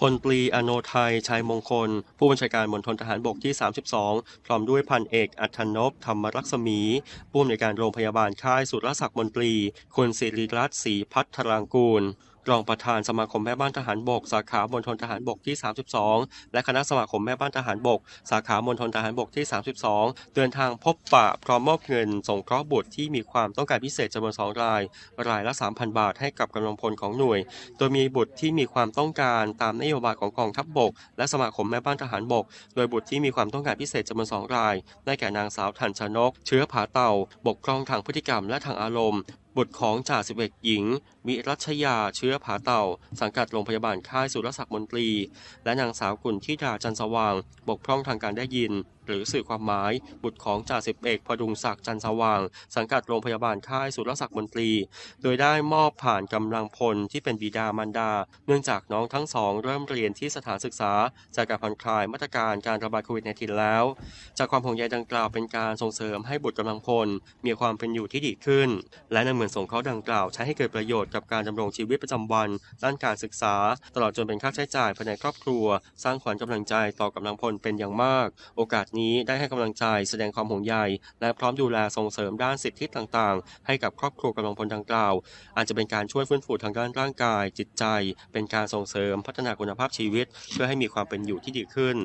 พลปรีอโนไทยชัยมงคล ผู้บัญชาการมณฑลทหารบกที่ 32 พร้อมด้วยพันเอกอัธนพธรรมรักษมีผู้อำนวยการโรงพยาบาลค่ายสุรศักดิ์มนตรีคุณศิริรัตน์ศรีพัฒรางกูล รองประธานสมาคมแม่บ้านทหารบก สาขามณฑลทหารบกที่ 32 และคณะสมาคมแม่บ้านทหารบก สาขามณฑลทหารบกที่ 32 เดินทางพบปะพร้อมมอบเงินสงเคราะห์บุตรที่มีความต้องการพิเศษจำนวนสองราย รายละ 3,000 บาทให้กับกำลังพลของหน่วย โดยมีบุตรที่มีความต้องการตามนโยบายของกองทัพบบก และสมาคมแม่บ้านทหารบก โดยบุตรที่มีความต้องการพิเศษจำนวนสองราย ได้แก่นางสาวทันชนก เชื้อผาเต่า บกพร่องทางพฤติกรรมและทางอารมณ์ บุตรของจ่าสิบเอกหญิง มิรัชยาเชื้อผาเต่า สังกัดโรงพยาบาลค่ายสุรศักดิ์มนตรี และนางสาวกุลทิดาจันสว่าง บกพร่องทางการได้ยิน หรือสื่อความหมาย บุตรของจ่าสิบเอกพดุงศักดิ์จันทร์สว่าง สังกัดโรงพยาบาลค่ายสุรศักดิ์มนตรี โดยได้มอบผ่านกำลังพลที่เป็นบิดามารดา เนื่องจากน้องทั้งสองเริ่มเรียนที่สถานศึกษา จากการผ่อนคลายมาตรการการระบาดโควิด -19 แล้ว จากความห่วงใยดังกล่าวเป็นการส่งเสริมให้บุตรกำลังพลมีความเป็นอยู่ที่ดีขึ้น และนำเงินสงเคราะห์ดังกล่าวใช้ให้เกิดประโยชน์กับการดำรงชีวิตประจำวัน ด้านการศึกษา ตลอดจนเป็นค่าใช้จ่ายภายในครอบครัว สร้างขวัญกำลังใจต่อกำลังพลเป็นอย่างมาก โอกาสนี้ได้ให้กำลังใจแสดงความห่วงใย และพร้อมดูแลส่งเสริมด้านสิทธิต่างๆ ให้กับครอบครัวกำลังพลดังกล่าว อาจจะเป็นการช่วยฟื้นฟูทางด้านร่างกาย จิตใจ เป็นการส่งเสริมพัฒนาคุณภาพชีวิต เพื่อให้มีความเป็นอยู่ที่ดีขึ้น